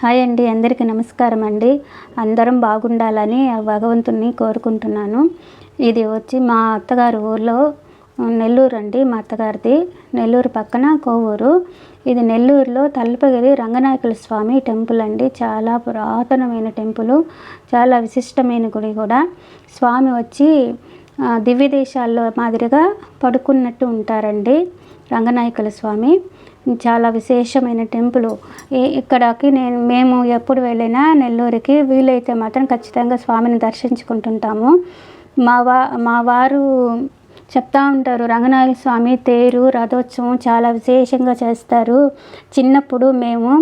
Hi అండి అందరికీ నమస్కారం అండి. అందరం బాగుండాలని ఆ భగవంతుని కోరుకుంటున్నాను. ఇది వచ్చి మా అత్తగారి ఊర్లో నెల్లూరు అండి మా అత్తగారిది. నెల్లూరు పక్కన కోవూరు. ఇది నెల్లూరులో తల్పగిరి రంగనాయకుల స్వామి టెంపుల్ అండి. చాలా పురాతనమైన టెంపుల్ చాలా విశిష్టమైన గుడి కూడా. స్వామి వచ్చి దివ్య దేశాల్లో మాదిరిగా పడుకున్నట్టు ఉంటారండి రంగనాయకుల స్వామి. చాలా విశేషమైన టెంపుల్. ఇక్కడకి నేను మేము ఎప్పుడు వెళ్ళినా నెల్లూరుకి వీలైతే మాత్రం ఖచ్చితంగా స్వామిని దర్శించుకుంటుంటాము. మా వా మా వారు చెప్తా ఉంటారు రంగనాయక స్వామి తేరు రథోత్సవం చాలా విశేషంగా చేస్తారు. చిన్నప్పుడు మేము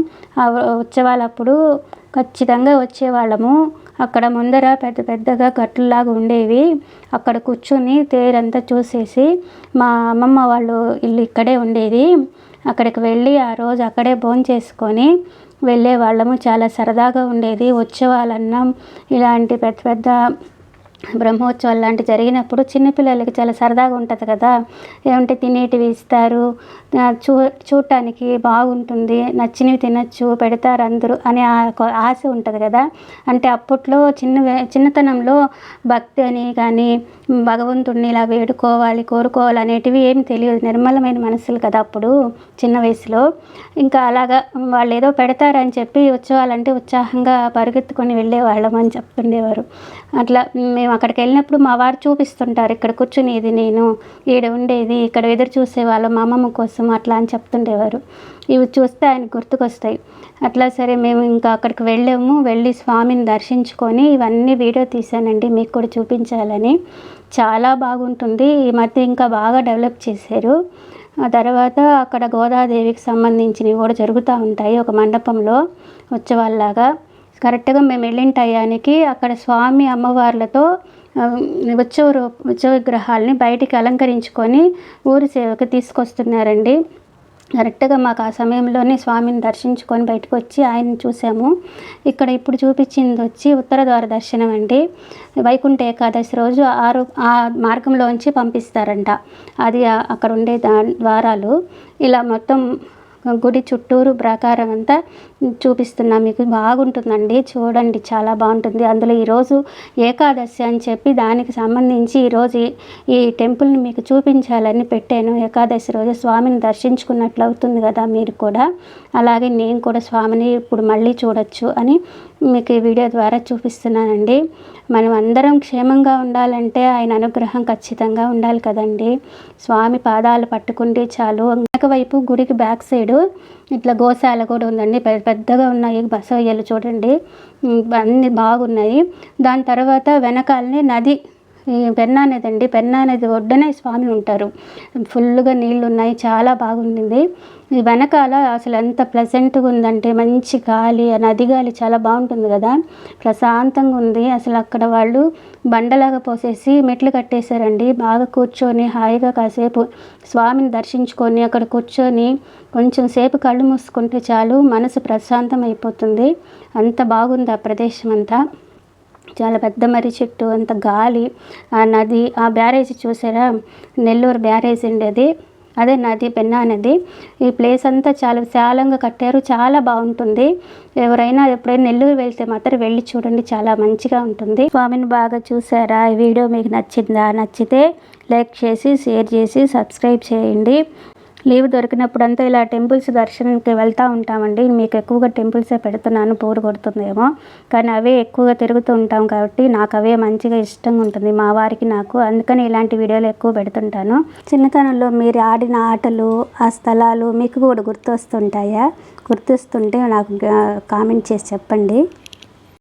ఆ ఉత్సవాలప్పుడు ఖచ్చితంగా వచ్చేవాళ్ళము. అక్కడ ముందర పెద్ద పెద్దగా గట్లలాగా ఉండేవి. అక్కడ కూర్చొని తేరంతా చూసేసి మా అమ్మమ్మ వాళ్ళు ఇల్లు ఇక్కడే ఉండేది. అక్కడికి వెళ్ళి ఆ రోజు అక్కడే భోంచేసుకొని వెళ్ళే వాళ్ళము చాలా సరదాగా ఉండేది. ఉత్సవాలన్నా ఇలాంటి పెద్ద పెద్ద బ్రహ్మోత్సవాలు లాంటివి జరిగినప్పుడు చిన్నపిల్లలకి చాలా సరదాగా ఉంటుంది కదా. ఏమంటే తినేటివి ఇస్తారు. చూ చూడటానికి బాగుంటుంది. నచ్చినవి తినచ్చు పెడతారు అందరూ అనే ఆశ ఉంటుంది కదా. అంటే అప్పట్లో చిన్న చిన్నతనంలో భక్తి అని కానీ భగవంతుడిని ఇలా వేడుకోవాలి కోరుకోవాలి అనేటివి ఏం తెలియదు. నిర్మలమైన మనసులు కదా అప్పుడు చిన్న వయసులో. ఇంకా అలాగా వాళ్ళు ఏదో పెడతారని చెప్పి ఉత్సవాలంటే ఉత్సాహంగా పరిగెత్తుకొని వెళ్ళేవాళ్ళం అని చెప్తుండేవారు. అట్లా మేము అక్కడికి వెళ్ళినప్పుడు మా వారు చూపిస్తుంటారు ఇక్కడ కూర్చునేది నేను ఈడ ఉండేది ఇక్కడ ఎదురు చూసేవాళ్ళు మా అమ్మమ్మ కోసం అట్లా అని చెప్తుండేవారు. ఇవి చూస్తే ఆయన గుర్తుకొస్తాయి. అట్లా సరే మేము ఇంకా అక్కడికి వెళ్ళాము. వెళ్ళి స్వామిని దర్శించుకొని ఇవన్నీ వీడియో తీశానండి మీకు కూడా చూపించాలని. చాలా బాగుంటుంది. ఈ మధ్య ఇంకా బాగా డెవలప్ చేశారు. ఆ తర్వాత అక్కడ గోదాదేవికి సంబంధించినవి కూడా జరుగుతూ ఉంటాయి ఒక మండపంలో ఉత్సవాల్లాగా. కరెక్ట్గా మేము వెళ్ళిన టయానికి అక్కడ స్వామి అమ్మవార్లతో ఉత్సవ రూ- ఉత్సవ విగ్రహాలని బయటికి అలంకరించుకొని ఊరి సేవకు తీసుకొస్తున్నారండి. కరెక్ట్గా మాకు ఆ సమయంలోనే స్వామిని దర్శించుకొని బయటకు వచ్చి ఆయన చూసాము. ఇక్కడ ఇప్పుడు చూపించింది వచ్చి ఉత్తర ద్వార దర్శనం అండి. వైకుంఠ ఏకాదశి రోజు ఆరు ఆ మార్గంలోంచి పంపిస్తారంట. అది అక్కడ ఉండే దా ద్వారాలు. ఇలా మొత్తం గుడి చుట్టూరు ప్రాకారం అంతా చూపిస్తున్నా. మీకు బాగుంటుందండి. చూడండి చాలా బాగుంటుంది. అందులో ఈరోజు ఏకాదశి అని చెప్పి దానికి సంబంధించి ఈరోజు ఈ- టెంపుల్ని మీకు చూపించాలని పెట్టాను. ఏకాదశి రోజు స్వామిని దర్శించుకున్నట్లు అవుతుంది కదా మీరు కూడా. అలాగే నేను కూడా స్వామిని ఇప్పుడు మళ్ళీ చూడొచ్చు అని మీకు ఈ వీడియో ద్వారా చూపిస్తున్నానండి. మనం అందరం క్షేమంగా ఉండాలంటే ఆయన అనుగ్రహం ఖచ్చితంగా ఉండాలి కదండి. స్వామి పాదాలు పట్టుకుంటే చాలు. వెనక వైపు గుడికి బ్యాక్ సైడ్ ఇట్లా గోశాల కూడా ఉందండి. పెద్ద పెద్దగా ఉన్నాయి బసవయ్యలు చూడండి. అన్నీ బాగున్నాయి. దాని తర్వాత వెనకాలనే నది పెన్నా నది అండి పెన్నా నది ఒడ్డునే స్వామి ఉంటారు. ఫుల్గా నీళ్ళు ఉన్నాయి చాలా బాగుండింది. ఈ వెనకాల అసలు ఎంత ప్లెజెంట్గా ఉందంటే మంచి గాలి నది గాలి చాలా బాగుంటుంది కదా. ప్రశాంతంగా ఉంది. అసలు అక్కడ వాళ్ళు బండలాగా పోసేసి మెట్లు కట్టేశారండి. బాగా కూర్చొని హాయిగా కాసేపు స్వామిని దర్శించుకొని అక్కడ కూర్చొని కొంచెం సేపు కళ్ళు మూసుకుంటే చాలు మనసు ప్రశాంతం అయిపోతుంది అంత బాగుంది ఆ ప్రదేశం అంతా చాలా పెద్ద మర్రి చెట్టు అంత గాలి ఆ నది ఆ బ్యారేజ్ చూసారా? నెల్లూరు బ్యారేజ్ ఉండేది అదే నది పెన్నా నది. ఈ ప్లేస్ అంతా చాలా విశాలంగా కట్టారు. చాలా బాగుంటుంది. ఎవరైనా ఎప్పుడైనా నెల్లూరు వెళ్తే మాత్రం వెళ్ళి చూడండి. చాలా మంచిగా ఉంటుంది. స్వామిని బాగా చూసారా? ఈ వీడియో మీకు నచ్చిందా? నచ్చితే లైక్ చేసి షేర్ చేసి సబ్స్క్రైబ్ చేయండి. లీవ్ దొరికినప్పుడంతా ఇలా టెంపుల్స్ దర్శనానికి వెళ్తూ ఉంటామండి. మీకు ఎక్కువగా టెంపుల్సే పెడుతున్నాను బోర్ కొడుతుందేమో. కానీ అవే ఎక్కువగా తిరుగుతూ ఉంటాం కాబట్టి నాకు అవే మంచిగా ఇష్టంగా ఉంటుంది. మా వారికి నాకు. అందుకని ఇలాంటి వీడియోలు ఎక్కువ పెడుతుంటాను. చిన్నతనంలో మీరు ఆడిన ఆటలు ఆ స్థలాలు మీకు కూడా గుర్తొస్తుంటాయా? గుర్తొస్తుంటే నాకు కామెంట్ చేసి చెప్పండి.